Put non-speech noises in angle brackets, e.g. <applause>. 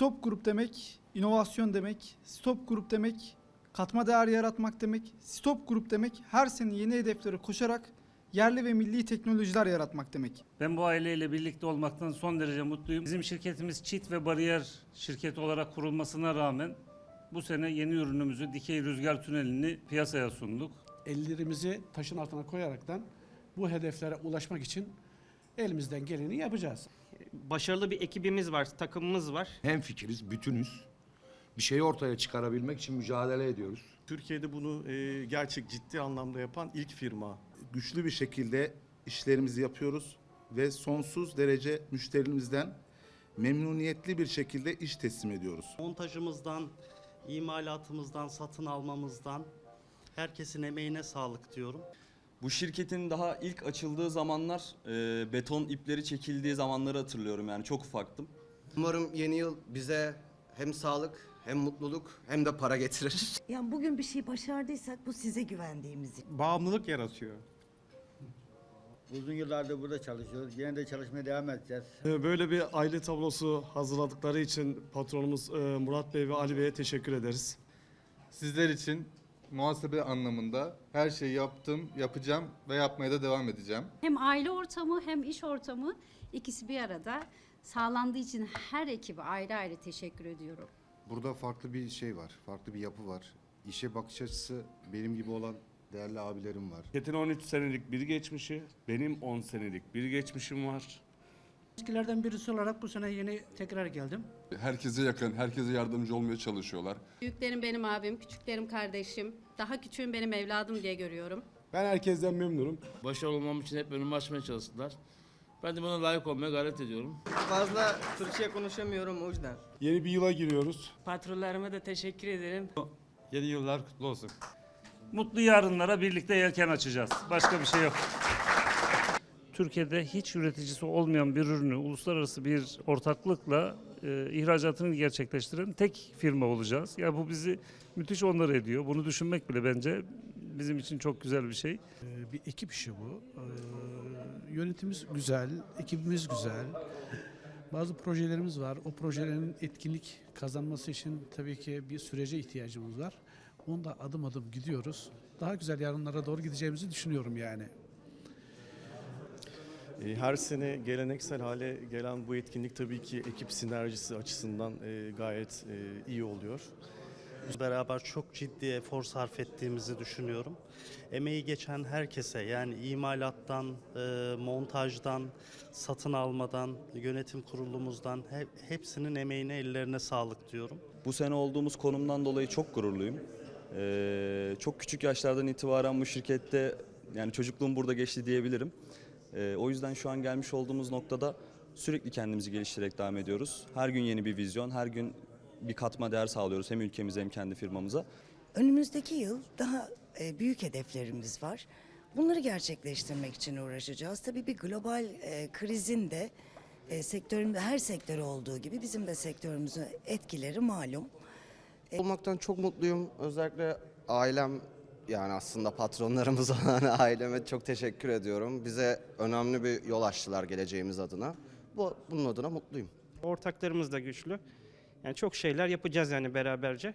Stop Grup demek, inovasyon demek, Stop Grup demek, katma değer yaratmak demek, Stop Grup demek, her sene yeni hedeflere koşarak yerli ve milli teknolojiler yaratmak demek. Ben bu aileyle birlikte olmaktan son derece mutluyum. Bizim şirketimiz çit ve bariyer şirketi olarak kurulmasına rağmen bu sene yeni ürünümüzü dikey rüzgar tünelini piyasaya sunduk. ellerimizi taşın altına koyaraktan bu hedeflere ulaşmak için elimizden geleni yapacağız. Başarılı bir ekibimiz var, takımımız var. Hem fikiriz, bütünüz. Bir şeyi ortaya çıkarabilmek için mücadele ediyoruz. Türkiye'de bunu e, gerçek ciddi anlamda yapan ilk firma. Güçlü bir şekilde işlerimizi yapıyoruz ve sonsuz derece müşterimizden memnuniyetli bir şekilde iş teslim ediyoruz. montajımızdan, imalatımızdan, satın almamızdan herkesin emeğine sağlık diyorum. Bu şirketin daha ilk açıldığı zamanlar e, beton ipleri çekildiği zamanları hatırlıyorum yani çok ufaktım. Umarım yeni yıl bize hem sağlık hem mutluluk hem de para getirir. <laughs> Yani bugün bir şey başardıysak bu size güvendiğimiz. Bağımlılık yaratıyor. Uzun yıllardır burada çalışıyoruz. Yine de çalışmaya devam edeceğiz. Böyle bir aile tablosu hazırladıkları için patronumuz e, Murat Bey ve Ali Bey'e teşekkür ederiz. Sizler için muhasebe anlamında her şeyi yaptım, yapacağım ve yapmaya da devam edeceğim. Hem aile ortamı hem iş ortamı ikisi bir arada sağlandığı için her ekibe ayrı ayrı teşekkür ediyorum. Burada farklı bir şey var, farklı bir yapı var. İşe bakış açısı benim gibi olan değerli abilerim var. Şirketin 13 senelik bir geçmişi, benim 10 senelik bir geçmişim var. Eskilerden birisi olarak bu sene yeni tekrar geldim. Herkese yakın, herkese yardımcı olmaya çalışıyorlar. Büyüklerim benim abim, küçüklerim kardeşim, daha küçüğüm benim evladım diye görüyorum. Ben herkesten memnunum. Başarılı olmam için hep önümü açmaya çalıştılar. Ben de buna layık olmaya gayret ediyorum. Fazla Türkçe konuşamıyorum o yüzden. Yeni bir yıla giriyoruz. Patronlarıma da teşekkür ederim. Yeni yıllar kutlu olsun. Mutlu yarınlara birlikte yelken açacağız. Başka bir şey yok. Türkiye'de hiç üreticisi olmayan bir ürünü uluslararası bir ortaklıkla e, ihracatını gerçekleştiren tek firma olacağız. Ya bu bizi müthiş onur ediyor. Bunu düşünmek bile bence bizim için çok güzel bir şey. bir ekip işi bu. Ee, yönetimimiz güzel, ekibimiz güzel. Bazı projelerimiz var. O projelerin etkinlik kazanması için tabii ki bir sürece ihtiyacımız var. Onda adım adım gidiyoruz. Daha güzel yarınlara doğru gideceğimizi düşünüyorum yani. E, Her sene geleneksel hale gelen bu etkinlik tabii ki ekip sinerjisi açısından e, gayet e, iyi oluyor. Beraber çok ciddi efor sarf ettiğimizi düşünüyorum. Emeği geçen herkese yani imalattan, montajdan, satın almadan, yönetim kurulumuzdan he- hepsinin emeğine ellerine sağlık diyorum. Bu sene olduğumuz konumdan dolayı çok gururluyum. Çok küçük yaşlardan itibaren bu şirkette yani çocukluğum burada geçti diyebilirim. E, o yüzden şu an gelmiş olduğumuz noktada sürekli kendimizi geliştirerek devam ediyoruz. Her gün yeni bir vizyon, her gün bir katma değer sağlıyoruz hem ülkemize hem kendi firmamıza. Önümüzdeki yıl daha e, büyük hedeflerimiz var. Bunları gerçekleştirmek için uğraşacağız. Tabii bir global e, krizin de e, sektörün her sektörü olduğu gibi bizim de sektörümüzün etkileri malum. Olmaktan çok mutluyum. Özellikle ailem yani aslında patronlarımız <laughs> olan aileme çok teşekkür ediyorum. Bize önemli bir yol açtılar geleceğimiz adına. Bu, bunun adına mutluyum. Ortaklarımız da güçlü. Yani çok şeyler yapacağız yani beraberce.